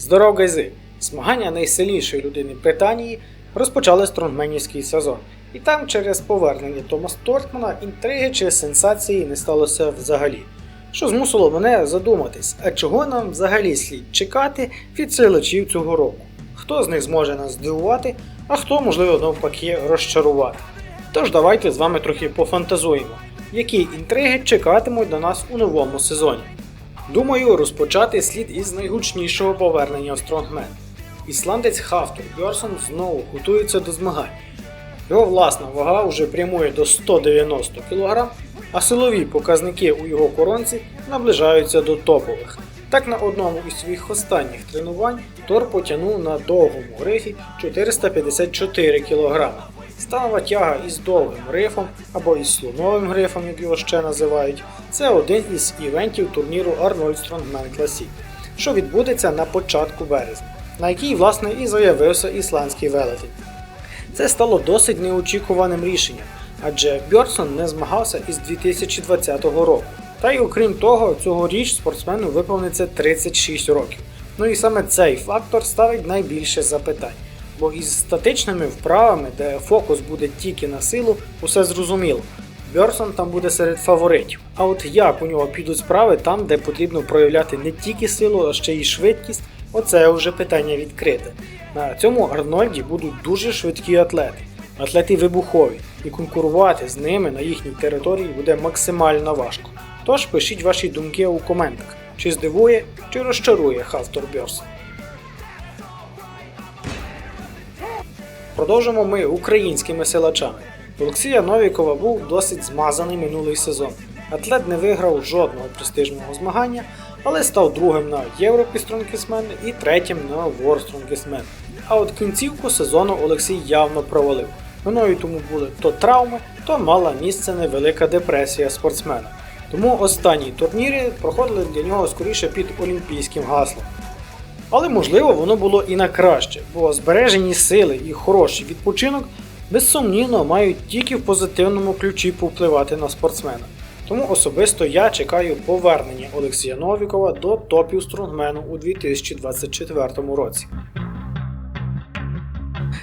Здоров гайзи! Змагання найсильнішої людини Британії розпочали стронгменівський сезон. І там через повернення Тома Стортмана інтриги чи сенсації не сталося взагалі. Що змусило мене задуматись, а чого нам взагалі слід чекати від силачів цього року? Хто з них зможе нас здивувати, а хто, можливо, навпаки, розчарувати. Тож давайте з вами трохи пофантазуємо, які інтриги чекатимуть на нас у новому сезоні. Думаю, розпочати слід із найгучнішого повернення в Стронгмен. Ісландець Хафтор Бьорсон знову готується до змагань. Його власна вага вже прямує до 190 кг, а силові показники у його коронці наближаються до топових. Так на одному із своїх останніх тренувань Тор потягнув на довгому рифі 454 кг. Станова тяга із довгим рифом або із слоновим грифом, як його ще називають, це один із івентів турніру Arnold Strongman Classic, що відбудеться на початку березня, на який власне і заявився ісландський велетень. Це стало досить неочікуваним рішенням, адже Бьорсон не змагався із 2020 року. Та й окрім того, цьогоріч спортсмену виповниться 36 років. Ну і саме цей фактор ставить найбільше запитань. Бо із статичними вправами, де фокус буде тільки на силу, усе зрозуміло. Бьорсон там буде серед фаворитів. А от як у нього підуть справи там, де потрібно проявляти не тільки силу, а ще й швидкість, оце вже питання відкрите. На цьому Арнольді будуть дуже швидкі атлети, атлети вибухові, і конкурувати з ними на їхній території буде максимально важко. Тож пишіть ваші думки у коментах, чи здивує, чи розчарує Хавтор Бьорсон. Продовжимо ми українськими силачами. Олексія Новікова був досить змазаний минулий сезон. Атлет не виграв жодного престижного змагання, але став другим на Європі Strongest і третім на Strongest А от кінцівку сезону Олексій явно провалив. Виною тому були то травми, то мала місце невелика депресія спортсмена. Тому останні турніри проходили для нього скоріше під олімпійським гаслом. Але можливо воно було і на краще, бо збережені сили і хороший відпочинок безсумнівно мають тільки в позитивному ключі повпливати на спортсмена. Тому особисто я чекаю повернення Олексія Новікова до топів стронгмену у 2024 році.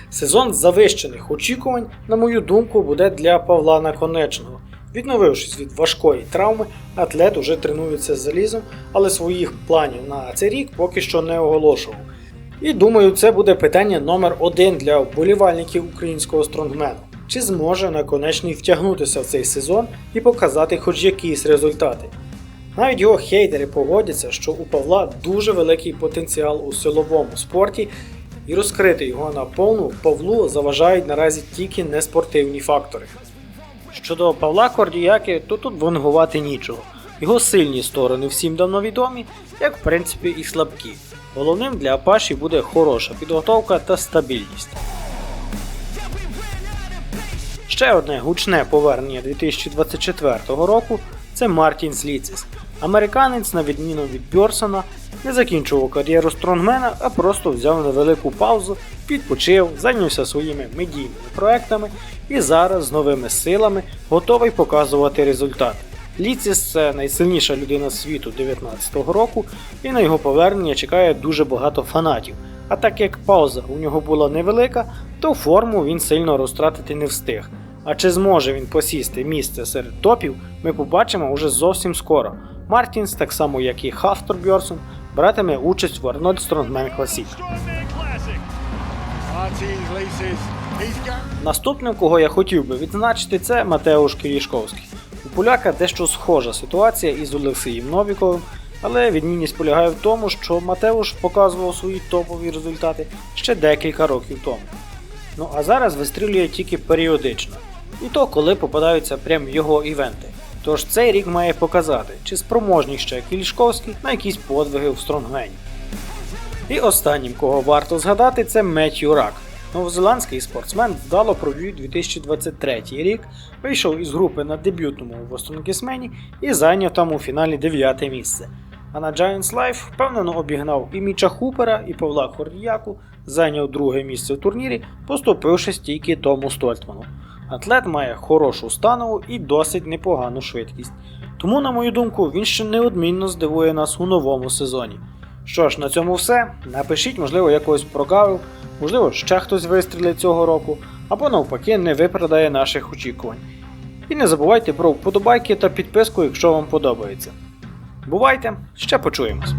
Сезон завищених очікувань, на мою думку, буде для Павла Наконечного. Відновившись від важкої травми, атлет уже тренується з залізом, але своїх планів на цей рік поки що не оголошував. І думаю, це буде питання номер один для вболівальників українського стронгмену. Чи зможе наконечний втягнутися в цей сезон і показати хоч якісь результати? Навіть його хейтери погодяться, що у Павла дуже великий потенціал у силовому спорті, і розкрити його на повну Павлу заважають наразі тільки неспортивні фактори. Щодо Павла Кордіяки, то тут вангувати нічого. Його сильні сторони всім давно відомі, як в принципі і слабкі. Головним для Апаші буде хороша підготовка та стабільність. Ще одне гучне повернення 2024 року це Мартін Сліцис. Американець, на відміну від Бьорсона, не закінчував кар'єру стронгмена, а просто взяв невелику паузу, відпочив, зайнявся своїми медійними проектами і зараз з новими силами готовий показувати результат. Ліціс це найсильніша людина світу 19-го року, і на його повернення чекає дуже багато фанатів. А так як пауза у нього була невелика, то форму він сильно розтратити не встиг. А чи зможе він посісти місце серед топів, ми побачимо уже зовсім скоро. Мартінс, так само як і Хафтор Бьорсон, братиме участь в Arnold Strongman Classic. Наступним, кого я хотів би відзначити, це Матеуш Кирішковський. У поляка дещо схожа ситуація із Олексієм Новіковим, але відмінність полягає в тому, що Матеуш показував свої топові результати ще декілька років тому. Ну а зараз вистрілює тільки періодично, і то коли попадаються прям його івенти. Тож цей рік має показати, чи спроможний ще Кілішковський на якісь подвиги в Стронгмені. І останнім, кого варто згадати, це Меттью Рак. Новозеландський спортсмен вдало провів 2023 рік, вийшов із групи на дебютному Востонгісмені і зайняв там у фіналі 9 місце. А на Giants Life впевнено обігнав і Міча Хупера, і Павла Хордіяку, зайняв друге місце в турнірі, поступивши тільки Тому Стольтману. Атлет має хорошу станову і досить непогану швидкість. Тому, на мою думку, він ще неодмінно здивує нас у новому сезоні. Що ж, на цьому все. Напишіть, можливо, я когось прогавив, можливо, ще хтось вистрілить цього року, або навпаки не виправдає наших очікувань. І не забувайте про вподобайки та підписку, якщо вам подобається. Бувайте, ще почуємось.